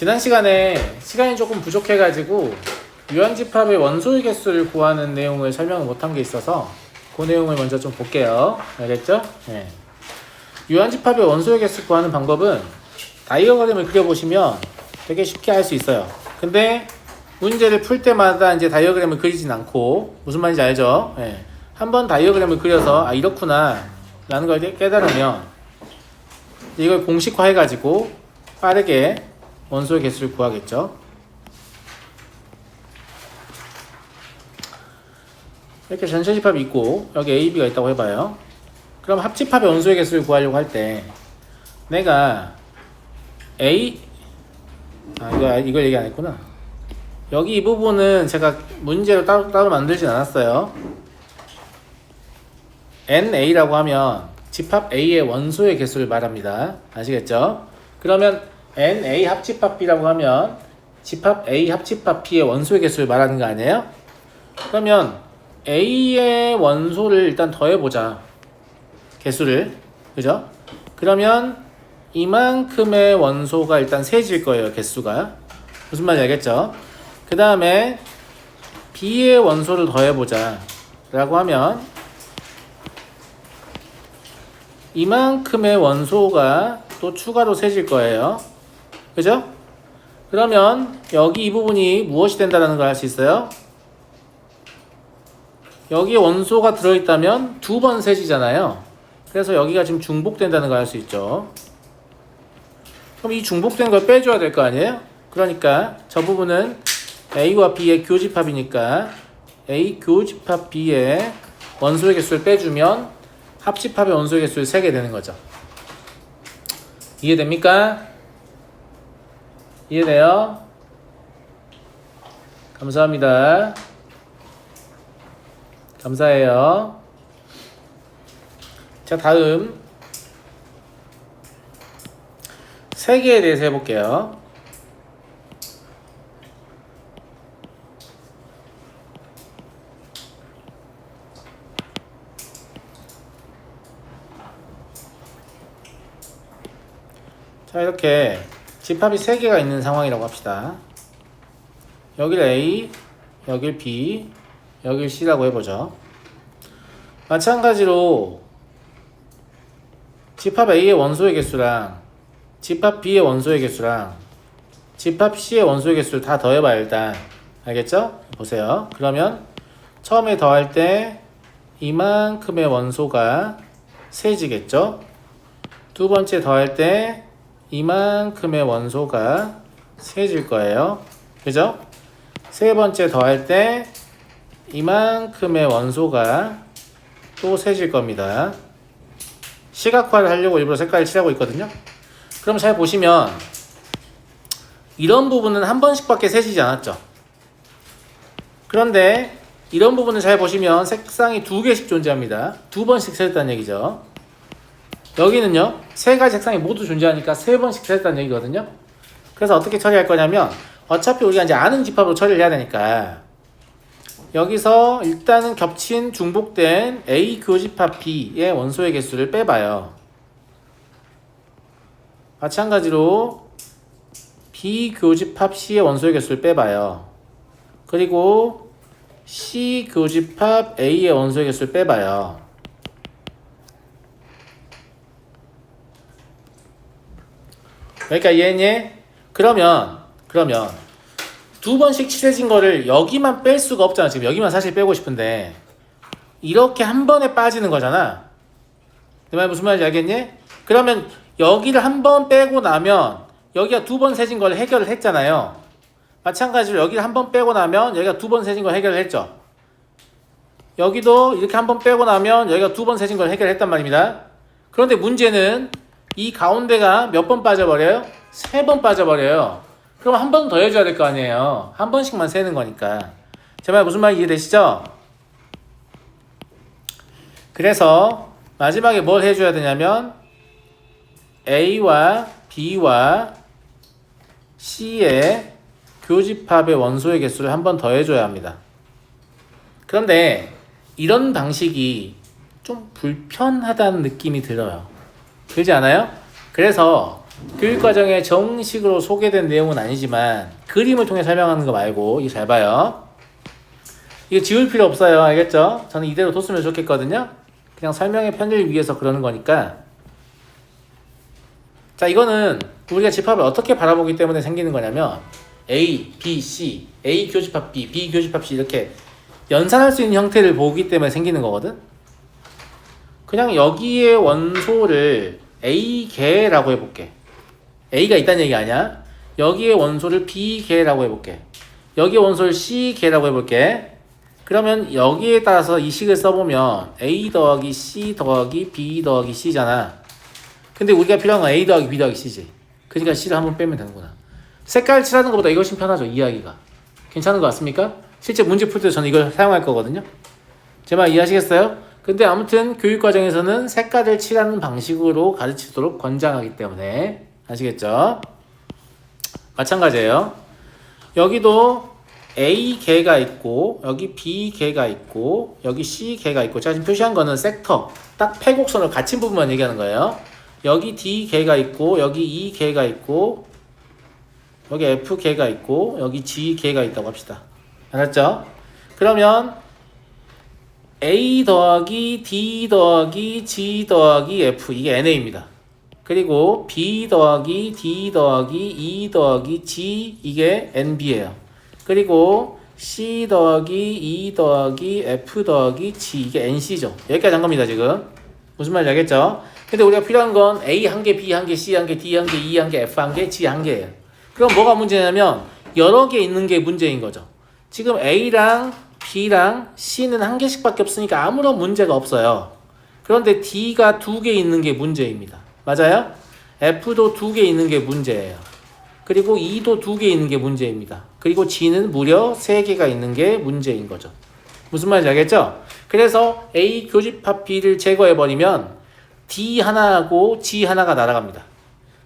지난 시간에 시간이 조금 부족해가지고 유한집합의 원소의 개수를 구하는 내용을 설명을 못한 게 있어서 그 내용을 먼저 좀 볼게요. 알겠죠? 네. 유한집합의 원소의 개수 구하는 방법은 다이어그램을 그려보시면 되게 쉽게 할 수 있어요. 근데 문제를 풀 때마다 이제 다이어그램을 그리진 않고 무슨 말인지 알죠? 예. 한번 다이어그램을 그려서 아 이렇구나 라는 걸 깨- 깨달으면 이걸 공식화 해가지고 빠르게 원소의 개수를 구하겠죠. 이렇게 전체 집합이 있고 여기 A, B가 있다고 해봐요. 그럼 합집합의 원소의 개수를 구하려고 할 때 내가 A 아 이거 이걸 얘기 안 했구나. 여기 이 부분은 제가 문제로 따로 따로 만들진 않았어요. NA라고 하면 집합 A의 원소의 개수를 말합니다. 아시겠죠? 그러면 NA 합집합 B라고 하면 집합 A 합집합 B의 원소의 개수를 말하는 거 아니에요? 그러면 A의 원소를 일단 더해보자. 개수를. 그죠? 그러면 이만큼의 원소가 일단 세질 거예요. 개수가. 무슨 말인지 알겠죠? 그 다음에 B의 원소를 더해보자. 라고 하면 이만큼의 원소가 또 추가로 세질 거예요. 그죠? 그러면 여기 이 부분이 무엇이 된다는 걸 알 수 있어요? 여기에 원소가 들어있다면 두 번 세지잖아요. 그래서 여기가 지금 중복된다는 걸 알 수 있죠. 그럼 이 중복된 걸 빼줘야 될 거 아니에요? 그러니까 저 부분은 A와 B의 교집합이니까 A 교집합 B의 원소의 개수를 빼주면 합집합의 원소의 개수를 세게 되는 거죠. 이해됩니까? 이해돼요? 감사합니다. 감사해요. 자, 다음 세계에 대해서 해볼게요. 자, 이렇게 집합이 세개가 있는 상황이라고 합시다. 여길 A, 여길 B, 여길 C라고 해보죠. 마찬가지로 집합 A의 원소의 개수랑 집합 B의 원소의 개수랑 집합 C의 원소의 개수를 다 더해봐요 일단 알겠죠? 보세요 그러면 처음에 더할 때 이만큼의 원소가 세지겠죠? 두 번째 더할 때 이만큼의 원소가 세질 거예요 그죠? 세 번째 더할 때 이만큼의 원소가 또 세질 겁니다. 시각화를 하려고 일부러 색깔을 칠하고 있거든요. 그럼 잘 보시면 이런 부분은 한 번씩밖에 세지지 않았죠. 그런데 이런 부분을 잘 보시면 색상이 두 개씩 존재합니다. 두 번씩 세졌다는 얘기죠. 여기는요, 세 가지 색상이 모두 존재하니까 세 번씩 세졌다는 얘기거든요. 그래서 어떻게 처리할 거냐면 어차피 우리가 이제 아는 집합으로 처리를 해야 되니까 여기서 일단은 겹친 중복된 A 교집합 B의 원소의 개수를 빼봐요. 마찬가지로 B 교집합 C의 원소의 개수를 빼봐요. 그리고 C 교집합 A의 원소의 개수를 빼봐요. 그러니까 이해했니? 그러면 그러면 두 번씩 칠해진 거를 여기만 뺄 수가 없잖아. 지금 여기만 사실 빼고 싶은데 이렇게 한 번에 빠지는 거잖아. 내 말 무슨 말인지 알겠니? 그러면 여기를 한 번 빼고 나면 여기가 두 번 세진 걸 해결을 했잖아요. 마찬가지로 여기를 한 번 빼고 나면 여기가 두 번 세진 걸 해결을 했죠. 여기도 이렇게 한 번 빼고 나면 여기가 두 번 세진 걸 해결했단 말입니다. 그런데 문제는 이 가운데가 몇 번 빠져버려요? 세 번 빠져버려요. 그럼 한 번 더 해줘야 될 거 아니에요. 한 번씩만 세는 거니까. 제 말 무슨 말인지 이해되시죠? 그래서 마지막에 뭘 해줘야 되냐면 A와 B와 C의 교집합의 원소의 개수를 한 번 더 해줘야 합니다. 그런데 이런 방식이 좀 불편하다는 느낌이 들어요. 들지 않아요? 그래서 교육과정에 정식으로 소개된 내용은 아니지만 그림을 통해 설명하는 거 말고 이거 잘 봐요. 이거 지울 필요 없어요. 알겠죠? 저는 이대로 뒀으면 좋겠거든요. 그냥 설명의 편의를 위해서 그러는 거니까. 자, 이거는 우리가 집합을 어떻게 바라보기 때문에 생기는 거냐면 A, B, C, A 교집합 B, B 교집합 C 이렇게 연산할 수 있는 형태를 보기 때문에 생기는 거거든. 그냥 여기에 원소를 A 개라고 해볼게. A가 있다는 얘기 아니야. 여기에 원소를 B 개라고 해볼게. 여기에 원소를 C 개라고 해볼게. 그러면 여기에 따라서 이 식을 써보면 A 더하기 C 더하기 B 더하기 C잖아. 근데 우리가 필요한 건 A 더하기 B 더하기 C지. 그러니까 C를 한번 빼면 되는구나. 색깔 칠하는 것보다 이것이 편하죠, 이해하기가. 괜찮은 것 같습니까? 실제 문제 풀 때 저는 이걸 사용할 거거든요. 제 말 이해하시겠어요? 근데 아무튼 교육 과정에서는 색깔을 칠하는 방식으로 가르치도록 권장하기 때문에 아시겠죠? 마찬가지예요. 여기도 A 개가 있고 여기 B 개가 있고 여기 C 개가 있고 제가 지금 표시한 거는 섹터 딱 패곡선을 갇힌 부분만 얘기하는 거예요. 여기 D 개가 있고 여기 E 개가 있고 여기 F 개가 있고 여기 G 개가 있다고 합시다. 알았죠? 그러면 A 더하기 D 더하기 G 더하기 F 이게 NA입니다. 그리고 B 더하기 D 더하기 E 더하기 G 이게 NB예요. 그리고 C 더하기 E 더하기 F 더하기 G 이게 NC죠. 여기까지 한 겁니다 지금. 무슨 말인지 알겠죠? 근데 우리가 필요한 건 A 한 개, B 한 개, C 한 개, D 한 개, E 한 개, F 한 개, G 한 개예요. 그럼 뭐가 문제냐면 여러 개 있는 게 문제인 거죠. 지금 A랑 B랑 C는 한 개씩밖에 없으니까 아무런 문제가 없어요. 그런데 D가 두 개 있는 게 문제입니다. 맞아요? F도 두 개 있는 게 문제예요. 그리고 E도 두 개 있는 게 문제입니다. 그리고 G는 무려 세 개가 있는 게 문제인 거죠. 무슨 말인지 알겠죠? 그래서 A 교집합 B를 제거해버리면 D 하나하고 G 하나가 날아갑니다.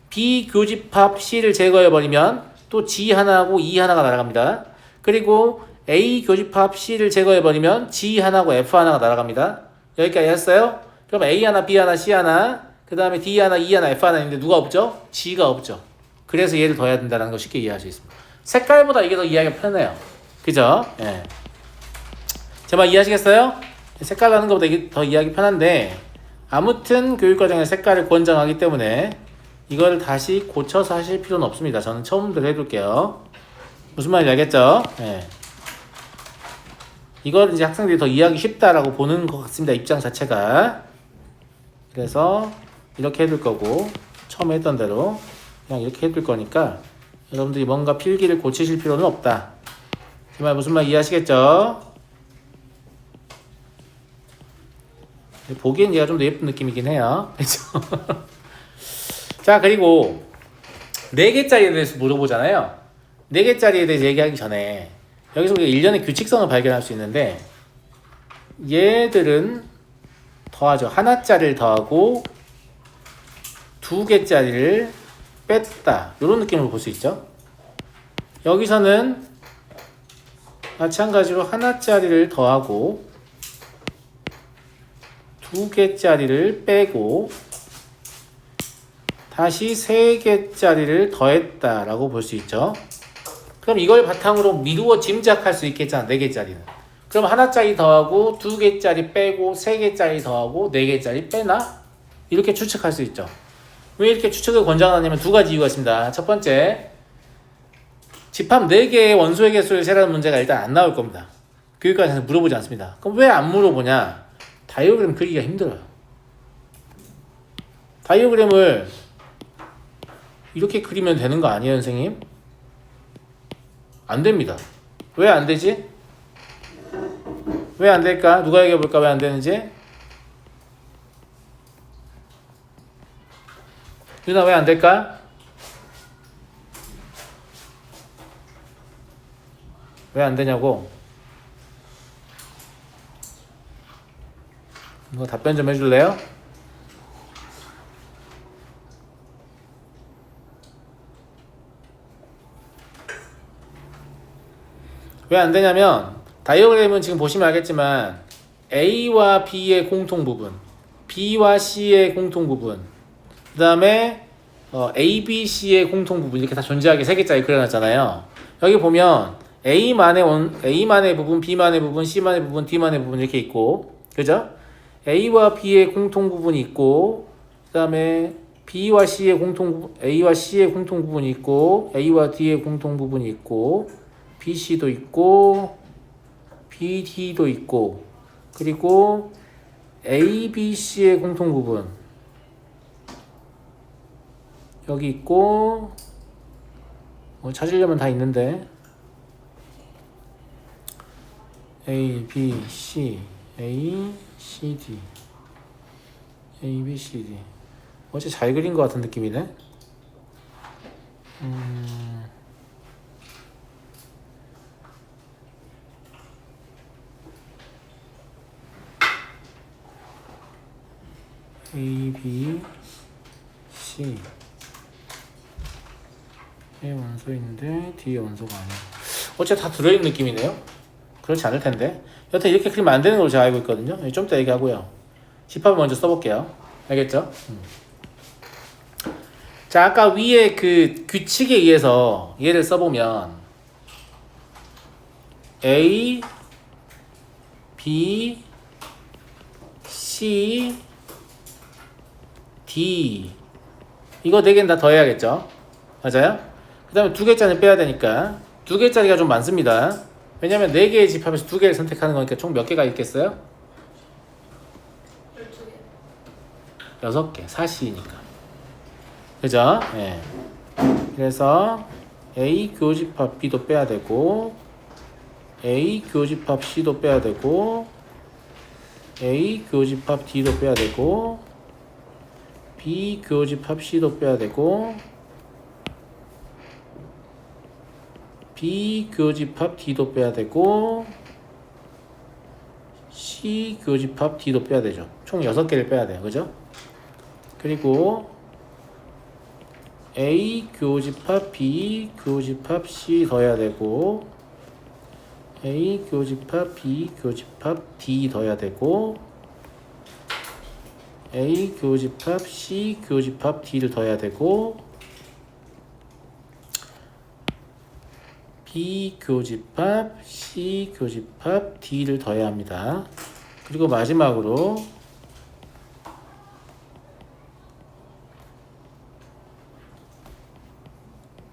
B 교집합 C를 제거해버리면 또 G 하나하고 E 하나가 날아갑니다. 그리고 A 교집합 C를 제거해버리면 G 하나하고 F 하나가 날아갑니다. 여기까지 했어요? 그럼 A 하나, B 하나, C 하나, 그 다음에 D 하나, E 하나, F 하나 있는데 누가 없죠? G가 없죠. 그래서 얘를 더해야 된다는 거 쉽게 이해할 수 있습니다. 색깔보다 이게 더 이해하기가 편해요. 그죠? 예. 제말 이해하시겠어요? 색깔 나는 것보다 이게 더 이해하기 편한데 아무튼 교육과정에 색깔을 권장하기 때문에 이걸 다시 고쳐서 하실 필요는 없습니다. 저는 처음부터 해둘게요. 무슨 말인지 알겠죠? 예. 이걸 이제 학생들이 더 이해하기 쉽다라고 보는 것 같습니다. 입장 자체가. 그래서 이렇게 해둘 거고 처음에 했던 대로 그냥 이렇게 해둘 거니까 여러분들이 뭔가 필기를 고치실 필요는 없다. 제말 무슨 말 이해하시겠죠? 보기엔 얘가 좀 더 예쁜 느낌이긴 해요. 그렇죠? 자 그리고 네 개짜리에 대해서 물어보잖아요. 네 개짜리에 대해서 얘기하기 전에 여기서 우리가 일련의 규칙성을 발견할 수 있는데 얘들은 더하죠. 하나짜리를 더하고 두 개짜리를 뺐다. 이런 느낌으로 볼 수 있죠. 여기서는 마찬가지로 하나짜리를 더하고 두 개짜리를 빼고 다시 세 개짜리를 더했다라고 볼 수 있죠. 그럼 이걸 바탕으로 미루어 짐작할 수 있겠잖아. 네 개짜리는. 그럼 하나짜리 더하고 두 개짜리 빼고 세 개짜리 더하고 네 개짜리 빼나? 이렇게 추측할 수 있죠. 왜 이렇게 추측을 권장하냐면 두 가지 이유가 있습니다. 첫 번째, 집합 4개의 원소의 개수를 세라는 문제가 일단 안 나올 겁니다. 교육과정에서 물어보지 않습니다. 그럼 왜 안 물어보냐? 다이어그램 그리기가 힘들어요. 다이어그램을 이렇게 그리면 되는 거 아니에요, 선생님? 안 됩니다. 왜 안 되지? 왜 안 될까? 누가 얘기해 볼까? 왜 안 되는지? 유나 왜 안 될까? 왜 안 되냐고? 이거 답변 좀 해줄래요? 왜 안 되냐면 다이어그램은 지금 보시면 알겠지만 A와 B의 공통 부분, B와 C의 공통 부분, 그 다음에 어, A, B, C의 공통 부분 이렇게 다 존재하게 세 개짜리 그려놨잖아요. 여기 보면 A만의 원, A만의 부분, B만의 부분, C만의 부분, D만의 부분 이렇게 있고, 그죠? A와 B의 공통 부분이 있고, 그 다음에 B와 C의 공통 A와 C의 공통 부분이 있고, A와 D의 공통 부분이 있고, B, C도 있고, B, D도 있고, 그리고 A, B, C의 공통 부분 여기 있고, 뭐 찾으려면 다 있는데 A, B, C, A, C, D, A, B, C, D. 어제 잘 그린 것 같은 느낌이네. 음, A, B, C. A 원소인데 D 원소가 아니야. 어째 다 들어있는 느낌이네요. 그렇지 않을 텐데. 여튼 이렇게 그리면 안 되는 걸로 제가 알고 있거든요. 좀 이따 얘기하고요. 집합을 먼저 써볼게요. 알겠죠? 음. 자, 아까 위에 그 규칙에 의해서 얘를 써보면 A, B, C, D 이거 네 개는 다 더해야겠죠? 맞아요? 그 다음에 두 개짜리 빼야 되니까 두 개짜리가 좀 많습니다. 왜냐면 네 개의 집합에서 두 개를 선택하는 거니까 총 몇 개가 있겠어요? 12개. 여섯 개, 사시니까. 그죠? 예. 그래서 A 교집합 B도 빼야 되고, A 교집합 C도 빼야 되고, A 교집합 D도 빼야 되고, B 교집합 C도 빼야 되고, B 교집합 D도 빼야 되고, C 교집합 D도 빼야 되죠. 총 6개를 빼야 돼요. 그죠? 그리고 A 교집합 B 교집합 C 더해야 되고 A 교집합 B 교집합 D 더해야 되고 A 교집합 C 교집합 D를 더해야 되고 B 교집합 C 교집합 D를 더해야 합니다. 그리고 마지막으로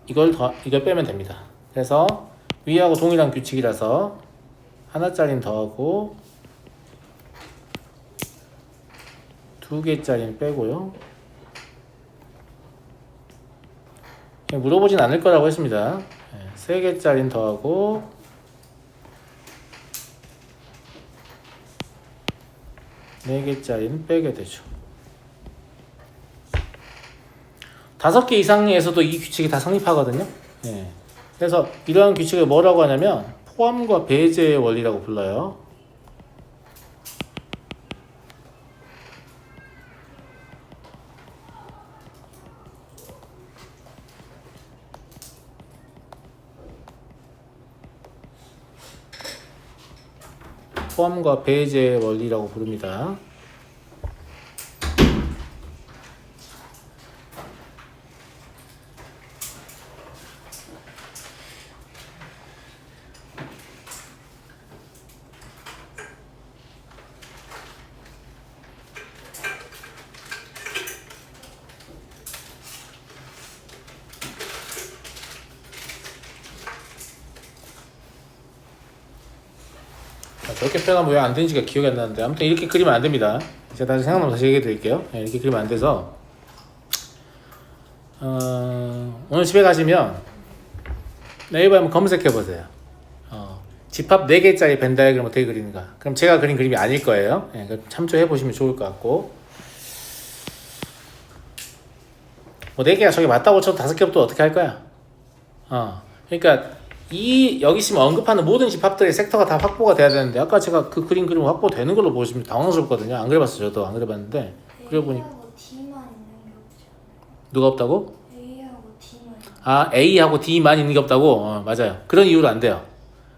이걸 더 이걸 빼면 됩니다. 그래서 위하고 동일한 규칙이라서 하나짜리는 더하고 두 개짜리는 빼고요. 물어보진 않을 거라고 했습니다. 네, 세 개짜리는 더하고 네 개짜리는 빼게 되죠. 다섯 개 이상에서도 이 규칙이 다 성립하거든요. 예. 그래서 이러한 규칙을 뭐라고 하냐면 포함과 배제의 원리라고 불러요. 포함과 배제의 원리라고 부릅니다. 아, 저렇게 표현하면 왜안 되는지가 기억이 안 나는데 아무튼 이렇게 그리면 안 됩니다. 제가 다시 생각나면 다시 얘기해 드릴게요. 네, 이렇게 그리면 안 돼서 어, 오늘 집에 가시면 네이버에 한번 검색해 보세요. 어, 집합 4개짜리 벤 다이그램 어떻게 그리는가. 그럼 제가 그린 그림이 아닐 거예요. 예, 그 참조해 보시면 좋을 것 같고 뭐 4개가 저기 맞다고 쳐도 5개부터 어떻게 할 거야? 어, 그러니까 이 여기 지금 언급하는 모든 집합들의 섹터가 다 확보가 돼야 되는데 아까 제가 그 그림 그림 확보되는 걸로 보시면 당황스럽거든요. 안 그래봤어요. 저도 안 그래봤는데 그려보니? 누가 없다고? A하고 D만 있는 아 A하고 D만 있는 게 없다고? 어, 맞아요. 그런 이유로 안 돼요.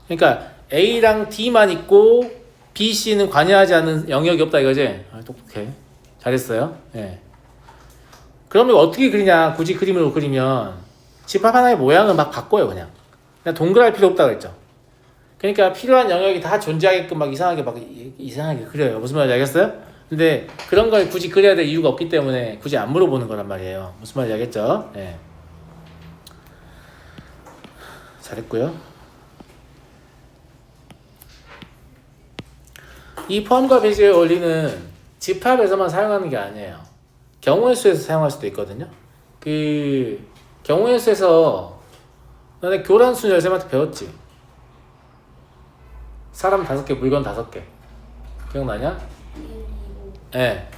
그러니까 A랑 D만 있고 B, C는 관여하지 않는 영역이 없다 이거지? 아, 똑똑해. 잘했어요. 예. 그러면 어떻게 그리냐? 굳이 그림으로 그리면 집합 하나의 모양을 막 바꿔요, 그냥. 그냥 동그랄 필요 없다 그랬죠. 그러니까 필요한 영역이 다 존재하게끔 막 이상하게 막 이- 이상하게 그려요. 무슨 말인지 알겠어요? 근데 그런 걸 굳이 그려야 될 이유가 없기 때문에 굳이 안 물어보는 거란 말이에요. 무슨 말인지 알겠죠? 예. 잘했고요. 이 포함과 배제의 원리는 집합에서만 사용하는 게 아니에요. 경우의 수에서 사용할 수도 있거든요. 그 경우의 수에서 너네 교란수 열쇠한테 배웠지? 사람 다섯 개, 물건 다섯 개. 기억나냐? 1, 2, 5, 예.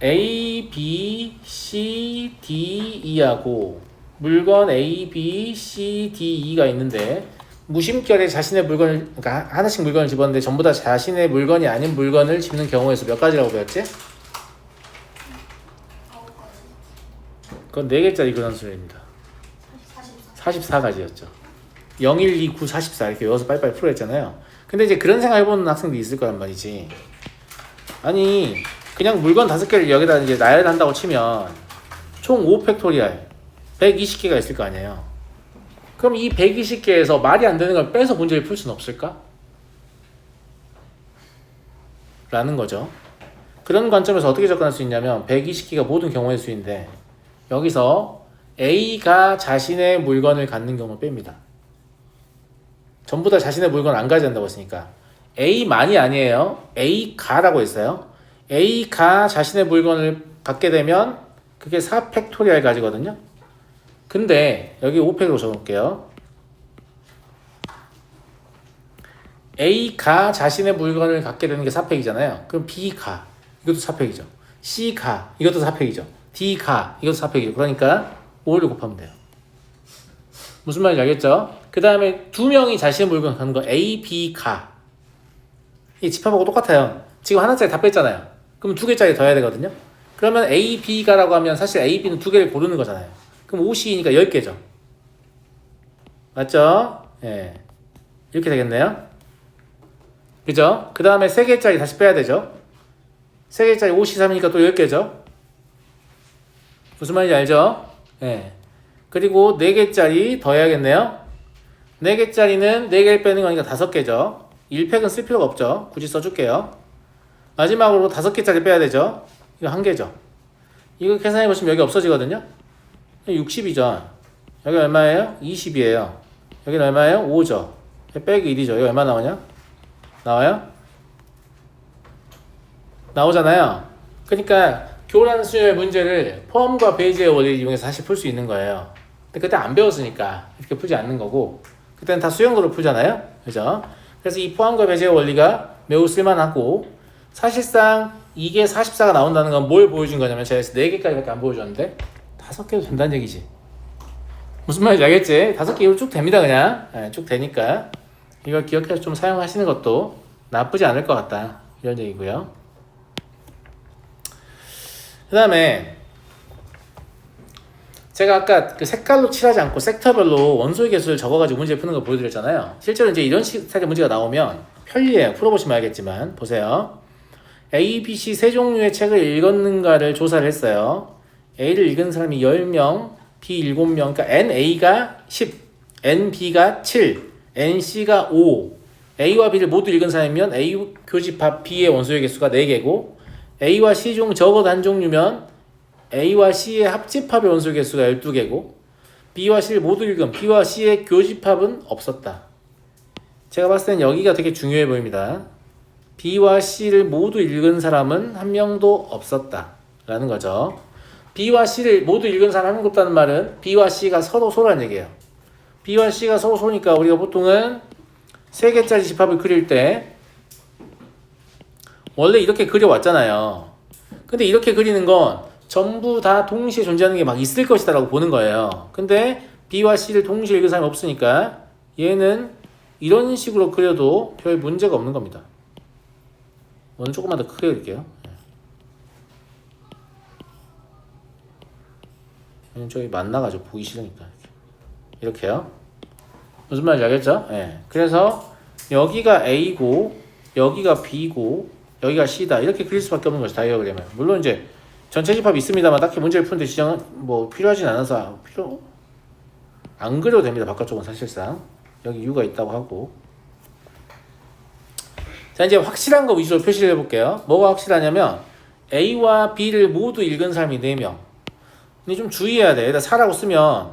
A, B, C, D, E하고 물건 A, B, C, D, E가 있는데 무심결에 자신의 물건을 그러니까 하나씩 물건을 집었는데 전부 다 자신의 물건이 아닌 물건을 집는 경우의 수몇 가지라고 배웠지? 9가지. 그건 네 개짜리 근원수입니다. 44. 44가지였죠. 0, 1, 2, 9, 44 이렇게 외워서 빨리빨리 풀어 했잖아요. 근데 이제 그런 생각 해보는 학생도 있을 거란 말이지. 아니 그냥 물건 다섯 개를 여기다 이제 나열을 한다고 치면 총 5팩토리알 120개가 있을 거 아니에요. 그럼 이 120개에서 말이 안 되는 걸 빼서 문제를 풀 수는 없을까? 라는 거죠. 그런 관점에서 어떻게 접근할 수 있냐면 120개가 모든 경우의 수인데 여기서 A가 자신의 물건을 갖는 경우를 뺍니다. 전부 다 자신의 물건을 안 가져간다고 했으니까 A만이 아니에요. A가라고 했어요. A가 자신의 물건을 갖게 되면 그게 4팩토리알 가지거든요. 근데 여기 5팩으로 적을게요. A가 자신의 물건을 갖게 되는 게 4팩이잖아요. 그럼 B가 이것도 4팩이죠. C가 이것도 4팩이죠. D가 이것도 4팩이죠. 그러니까 5를 곱하면 돼요. 무슨 말인지 알겠죠? 그 다음에 두 명이 자신의 물건 갖는 거 A, B, 가. 이 집합하고 똑같아요. 지금 하나짜리 다 뺐잖아요. 그럼 두 개짜리 더 해야 되거든요. 그러면 A, B, 가라고 하면 사실 A, B는 두 개를 고르는 거잖아요. 그럼 5C니까 10개죠. 맞죠? 예. 이렇게 되겠네요. 그죠? 그 다음에 세 개짜리 다시 빼야 되죠. 세 개짜리 53이니까 또 10개죠. 무슨 말인지 알죠? 예. 그리고 4개짜리 더 해야겠네요. 4개짜리는 4개를 빼는 거니까 5개죠. 1팩은 쓸 필요가 없죠. 굳이 써줄게요. 마지막으로 5개짜리 빼야 되죠. 이거 1개죠. 이거 계산해 보시면 여기 없어지거든요. 60이죠. 여기 얼마예요? 20이에요. 여기는 얼마예요? 5죠. 빼기 1이죠. 이거 얼마 나오냐? 나와요? 나오잖아요. 그러니까 교란수의 문제를 포함과 베이지의 원리를 이용해서 다시 풀 수 있는 거예요. 근데 그때 안 배웠으니까 이렇게 풀지 않는 거고 그때는 다 수영으로 풀잖아요. 그죠? 그래서 이 포함과 배제의 원리가 매우 쓸만하고 사실상 이게 44가 나온다는 건 뭘 보여준 거냐면 제가 4개까지밖에 안 보여줬는데 5개도 된다는 얘기지. 무슨 말인지 알겠지? 5개로 쭉 됩니다 그냥. 예, 쭉 되니까 이걸 기억해서 좀 사용하시는 것도 나쁘지 않을 것 같다. 이런 얘기고요. 그 다음에 제가 아까 그 색깔로 칠하지 않고 섹터별로 원소의 개수를 적어가지고 문제 푸는 거 보여드렸잖아요. 실제로 이제 이런 식의 문제가 나오면 편리해요. 풀어보시면 알겠지만 보세요. A, B, C 세 종류의 책을 읽었는가를 조사를 했어요. A를 읽은 사람이 10명, B 7명, 그러니까 NA가 10, NB가 7, NC가 5. A와 B를 모두 읽은 사람이면 A 교집합 B의 원소의 개수가 4개고 A와 C 중 적어도 한 종류면 A와 C의 합집합의 원소 개수가 12개고 B와 C를 모두 읽은 B와 C의 교집합은 없었다. 제가 봤을 땐 여기가 되게 중요해 보입니다. B와 C를 모두 읽은 사람은 한 명도 없었다. 라는 거죠. B와 C를 모두 읽은 사람 한 명도 없다는 말은 B와 C가 서로 소라는 얘기예요. B와 C가 서로 소니까 우리가 보통은 세 개짜리 집합을 그릴 때 원래 이렇게 그려왔잖아요. 근데 이렇게 그리는 건 전부 다 동시에 존재하는 게 막 있을 것이다라고 보는 거예요. 근데 B와 C를 동시에 읽은 사람이 없으니까 얘는 이런 식으로 그려도 별 문제가 없는 겁니다. 오늘 조금만 더 크게 그릴게요. 왜냐면 저기 만나가지고 보기 싫으니까 이렇게. 이렇게요. 무슨 말인지 알겠죠? 예. 그래서 여기가 A고 여기가 B고 여기가 C다 이렇게 그릴 수밖에 없는 거죠 다이어그램을. 물론 이제 전체 집합이 있습니다만 딱히 문제를 푸는데 지정은 뭐 필요하진 않아서 필요 안 그려도 됩니다. 바깥쪽은 사실상 여기 이유가 있다고 하고 자 이제 확실한 거 위주로 표시를 해볼게요. 뭐가 확실하냐면 A와 B를 모두 읽은 사람이 4명. 근데 좀 주의해야 돼. 일단 4라고 쓰면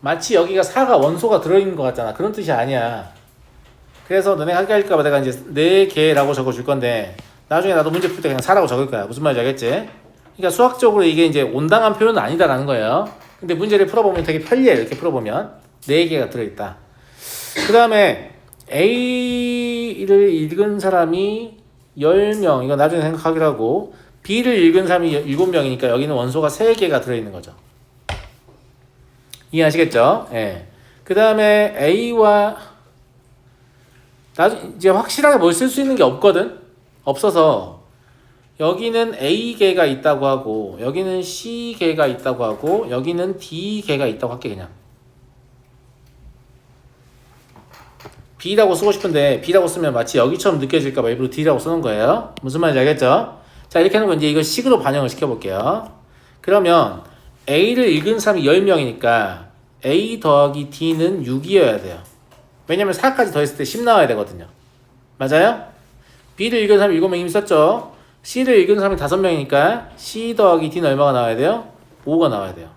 마치 여기가 4가 원소가 들어있는 것 같잖아. 그런 뜻이 아니야. 그래서 너네 하게 할까봐 내가 이제 4개라고 적어줄 건데 나중에 나도 문제 풀 때 그냥 4라고 적을 거야. 무슨 말인지 알겠지? 그러니까 수학적으로 이게 이제 온당한 표현은 아니다라는 거예요. 근데 문제를 풀어보면 되게 편리해. 이렇게 풀어보면 4개가 들어있다. 그 다음에 A를 읽은 사람이 10명, 이거 나중에 생각하기로 하고, B를 읽은 사람이 7명이니까 여기는 원소가 3개가 들어있는 거죠. 이해하시겠죠? 예. 그 다음에 A와, 나중 이제 확실하게 뭘 쓸 수 있는 게 없거든? 없어서, 여기는 A개가 있다고 하고, 여기는 C개가 있다고 하고, 여기는 D개가 있다고 할게, 그냥. B라고 쓰고 싶은데 B라고 쓰면 마치 여기처럼 느껴질까봐 일부러 D라고 쓰는 거예요. 무슨 말인지 알겠죠? 자 이렇게 하는 건 이제 이걸 식으로 반영을 시켜볼게요. 그러면 A를 읽은 사람이 10명이니까 A 더하기 D는 6이어야 돼요. 왜냐면 4까지 더했을 때 10 나와야 되거든요. 맞아요? B를 읽은 사람이 7명 이미 썼죠? C를 읽은 사람이 5명이니까 C 더하기 D는 얼마가 나와야 돼요? 5가 나와야 돼요.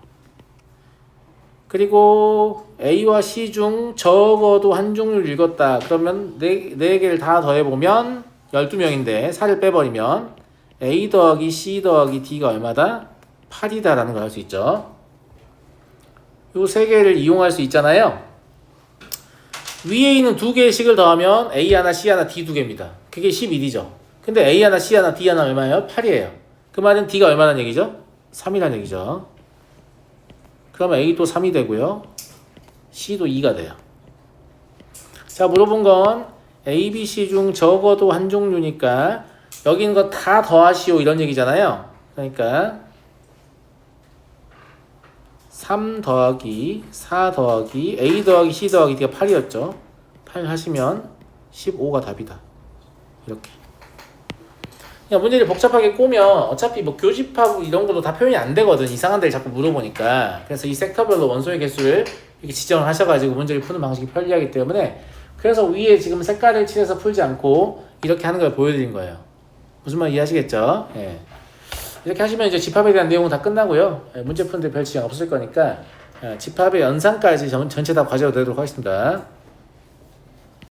그리고 A와 C 중 적어도 한 종류를 읽었다. 그러면 네, 네 개를 다 더해보면 12명인데 4를 빼버리면 A 더하기 C 더하기 D가 얼마다? 8이다라는 걸 알 수 있죠. 요 세 개를 이용할 수 있잖아요. 위에 있는 두 개의 식을 더하면 A 하나, C 하나, D 두 개입니다. 그게 11이죠. 근데 A 하나, C 하나, D 하나 얼마예요? 8이에요. 그 말은 D가 얼마란 얘기죠? 3이란 얘기죠. 그러면 A도 3이 되고요. C도 2가 돼요. 자, 물어본 건 A, B, C 중 적어도 한 종류니까 여기 있는 거 다 더하시오 이런 얘기잖아요. 그러니까 3 더하기 4 더하기 A 더하기 C 더하기 D가 8이었죠. 8 하시면 15가 답이다. 이렇게. 그냥 문제를 복잡하게 꼬면 어차피 뭐 교집합 이런 것도 다 표현이 안 되거든 이상한 데를 자꾸 물어보니까 그래서 이 섹터별로 원소의 개수를 이렇게 지정을 하셔가지고 문제를 푸는 방식이 편리하기 때문에 그래서 위에 지금 색깔을 칠해서 풀지 않고 이렇게 하는 걸 보여드린 거예요 무슨 말 이해하시겠죠? 예. 이렇게 하시면 이제 집합에 대한 내용은 다 끝나고요. 예, 문제 푸는데 별 지장 없을 거니까 예, 집합의 연산까지 전, 전체 다 과제로 내도록 하겠습니다